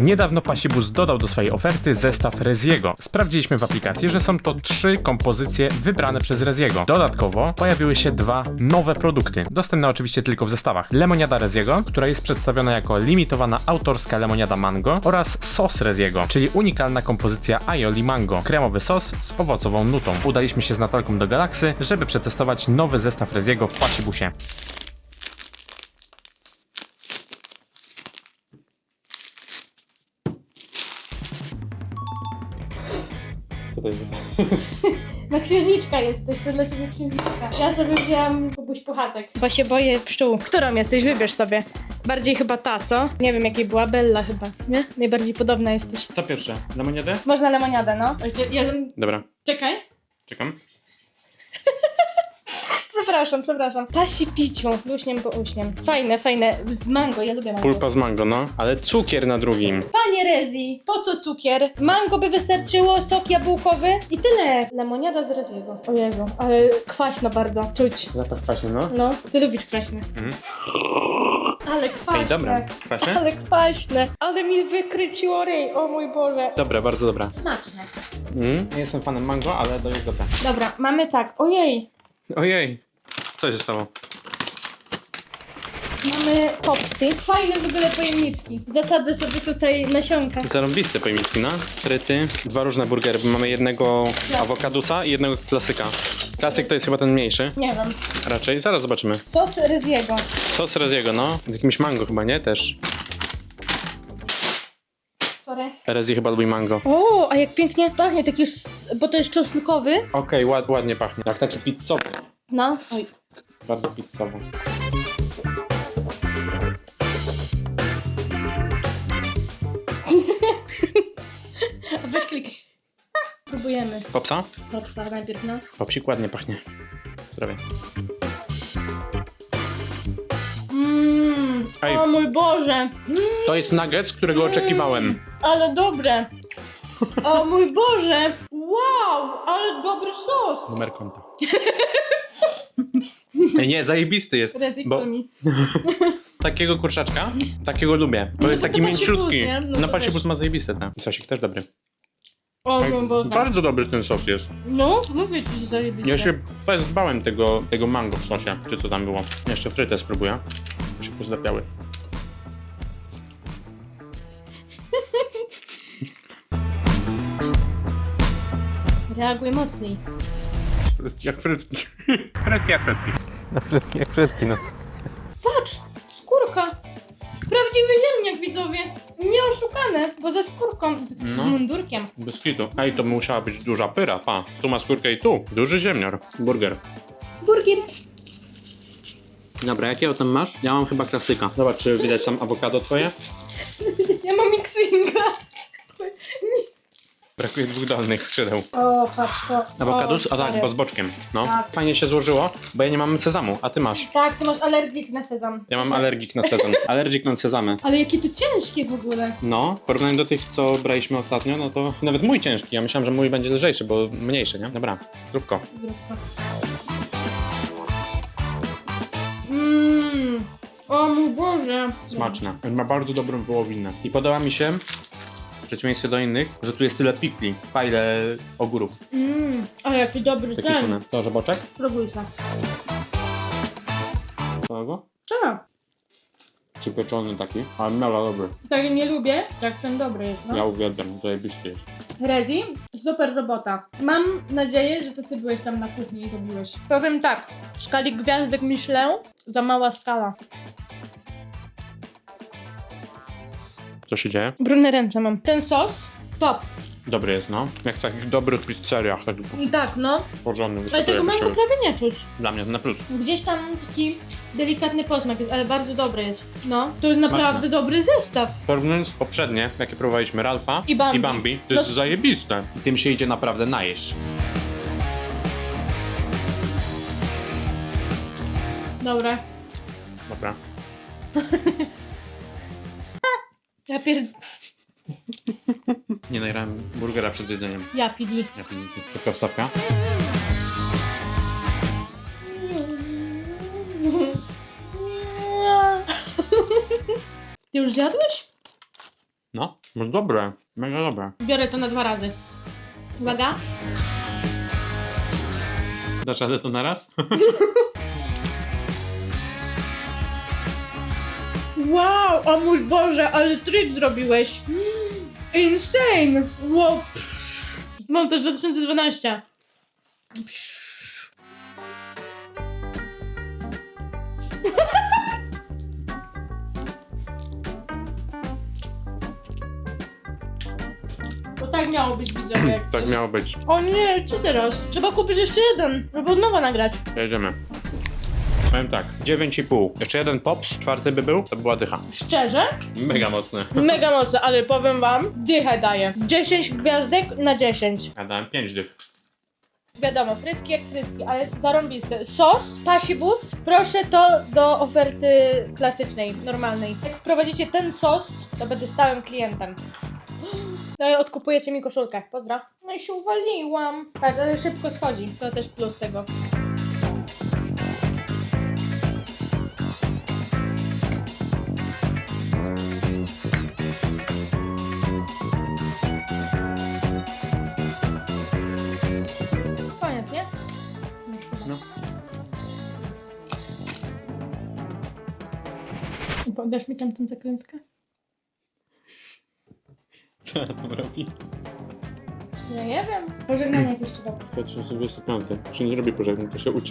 Niedawno Pasibus dodał do swojej oferty zestaw Reziego. Sprawdziliśmy w aplikacji, że są to trzy kompozycje wybrane przez Reziego. Dodatkowo pojawiły się dwa nowe produkty, dostępne oczywiście tylko w zestawach. Lemoniada Reziego, która jest przedstawiona jako limitowana autorska lemoniada mango oraz sos Reziego, czyli unikalna kompozycja aioli mango, kremowy sos z owocową nutą. Udaliśmy się z Natalką do Galaksy, żeby przetestować nowy zestaw Reziego w Pasibusie. Co to jest? No księżniczka jesteś, to dla ciebie księżniczka. Ja sobie wzięłam kubuś puchatek. Bo się boję pszczół. Którą jesteś? Wybierz sobie. Bardziej chyba ta, co? Nie wiem jakiej była, Bella chyba, nie? Najbardziej podobna jesteś. Co pierwsze? Lemoniadę? Można lemoniadę, no. Ja, ja, Dobra, czekaj. czekam. Przepraszam, przepraszam. Pasi piciu. Uśniem po uśniem. Fajne, fajne. Z mango, ja lubię mango. Pulpa z mango, no. Ale cukier na drugim. Panie Rezi, po co cukier? Mango by wystarczyło, sok jabłkowy i tyle. Lemoniada z Reziego. O Jezu, ale kwaśno bardzo. Czuć. Zapach kwaśny, no. No, ty lubisz kwaśne. Mhm. Ale kwaśne. Ej, dobra. Kwaśne? Ale kwaśne. Ale mi wykryciło ryj, o mój Boże. Dobra, bardzo dobra. Smaczne. Mm, nie jestem fanem mango, ale to jest dobre. Dobra, mamy tak. Ojej. Ojej. Co się stało? Mamy popsy. Fajne w ogóle pojemniczki. Zasadzę sobie tutaj nasionka. Zarąbiste pojemniki, no. Fryty. Dwa różne burgery. bo Mamy jednego awokadusa i jednego klasyka. Klasyk to jest chyba ten mniejszy. Nie wiem. Raczej. Zaraz zobaczymy. Sos Reziego. Sos Reziego, no. Z jakimś mango chyba, nie? Też. Sorry. Rezi chyba lubi mango. O, a jak pięknie pachnie, taki już, bo to jest czosnkowy. Okej, ład, ładnie pachnie. Jak taki pizzowy. No. Oj. Bardzo pizzowy. Weź klik. Próbujemy. Popsa? Popsa najpierw, no. Popsik ładnie pachnie. Zdrowie. Mmm. Ej. O mój Boże. Mm, To jest nuggets, którego oczekiwałem. ale dobre. O mój Boże. Wow, ale dobry sos. Numer konta. Ej, Nie, zajebisty jest. Bo takiego kurczaczka, takiego lubię. Bo jest to taki to mięciutki. nie? No No to ma zajebiste ten. Sosik też dobry. O Boże. Bardzo dobry ten sos jest. No, mówię ci, że zajebiście. Ja się fest bałem tego, tego mango w sosie, czy co tam było. Jeszcze frytę spróbuję. Się pozdapiały. Reaguj mocniej. Frytki jak frytki. frytki jak frytki. No frytki jak frytki, no. Patrz, skórka. Prawdziwy ziemniak, widzowie. Nie oszukane, bo ze skórką, z, z No. mundurkiem. Bez kitu. Ej, to musiała być duża pyra, pa. Tu ma skórkę i tu. Duży ziemniar. Burger. Burger. Dobra, jakiego tam masz? Ja mam chyba klasyka. Zobacz, czy widać tam awokado twoje? Ja mam X-Winga. Brakuje dwóch dolnych skrzydeł. O, patrz to. Awokadus? O, A tak, stary. bo z boczkiem. No. Tak. Fajnie się złożyło, bo ja nie mam sezamu, a ty masz. Tak, ty masz alergik na sezam. Ja mam alergik na sezam. Alergik na sezamy. Ale jakie to ciężkie w ogóle. No, w porównaniu do tych, co braliśmy ostatnio, no to nawet mój ciężki. Ja myślałem, że mój będzie lżejszy, bo mniejszy, nie? Dobra, zdrówko. Zdrówko. Mmm. O mój Boże. Smaczne. Ma bardzo dobrą wołowinę. I podoba mi się, przeciwieństwie do innych, że tu jest tyle pikli, fajle ogórów Mmm. O, jaki dobry wykiszone. ten. To, że boczek? Spróbuj się. Całego? Tak. Czy pieczony taki? Ale mega dobry. Tak nie lubię, tak ten dobry jest, no. Ja uwielbiam, zajebiście jest. Rezi, super robota. Mam nadzieję, że to ty byłeś tam na kuchni i robiłeś. Powiem tak, w skali gwiazdek Michelin za mała skala. Co się dzieje? Brudne ręce mam. Ten sos, top. Dobry jest, no. Jak w takich dobrych pizzeriach, taki Tak, no. porządny, Ale tego mango prawie nie czuć. Dla mnie na plus. Gdzieś tam taki delikatny posmak jest, ale bardzo dobry jest. No, to jest naprawdę dobry zestaw. Porównując poprzednie, jakie próbowaliśmy, Ralfa I Bambi. to jest No- zajebiste. I tym się idzie naprawdę najeść. Dobra. Dobra. Ja pier... Nie nagrałem burgera przed jedzeniem. Ja pidi. Ja Tylko wstawka. Ty już zjadłeś? No, no dobre, mega dobre. Biorę to na dwa razy. Uwaga. Dasz radę to naraz? Wow, o mój Boże, ale tryb zrobiłeś. Insane. Wow. pff. Mam też 2012. Pff. To tak miało być widzowie. jak tak coś. miało być. O nie, co teraz? Trzeba kupić jeszcze jeden, żeby od nowa nagrać. Jedziemy. Powiem tak, 9,5. Jeszcze jeden pops, czwarty by był, to była dycha. Szczerze? Mega mocny. Mega mocno, ale powiem wam, dychę daję. 10 gwiazdek na 10. Ja dałem 5 dych. Wiadomo, frytki jak frytki, ale zarąbiste. Sos, pasibus, proszę to do oferty klasycznej, normalnej. Jak wprowadzicie ten sos, to będę stałym klientem. No i odkupujecie mi koszulkę. Pozdro. No i się uwaliłam. Tak, ale szybko schodzi. To też plus tego. Podasz mi tam tę zakrętkę? Co ja tam robi? Ja nie wiem. Pożegnanie jakieś trzeba. 2025. Czy nie robi pożegnań, to się uci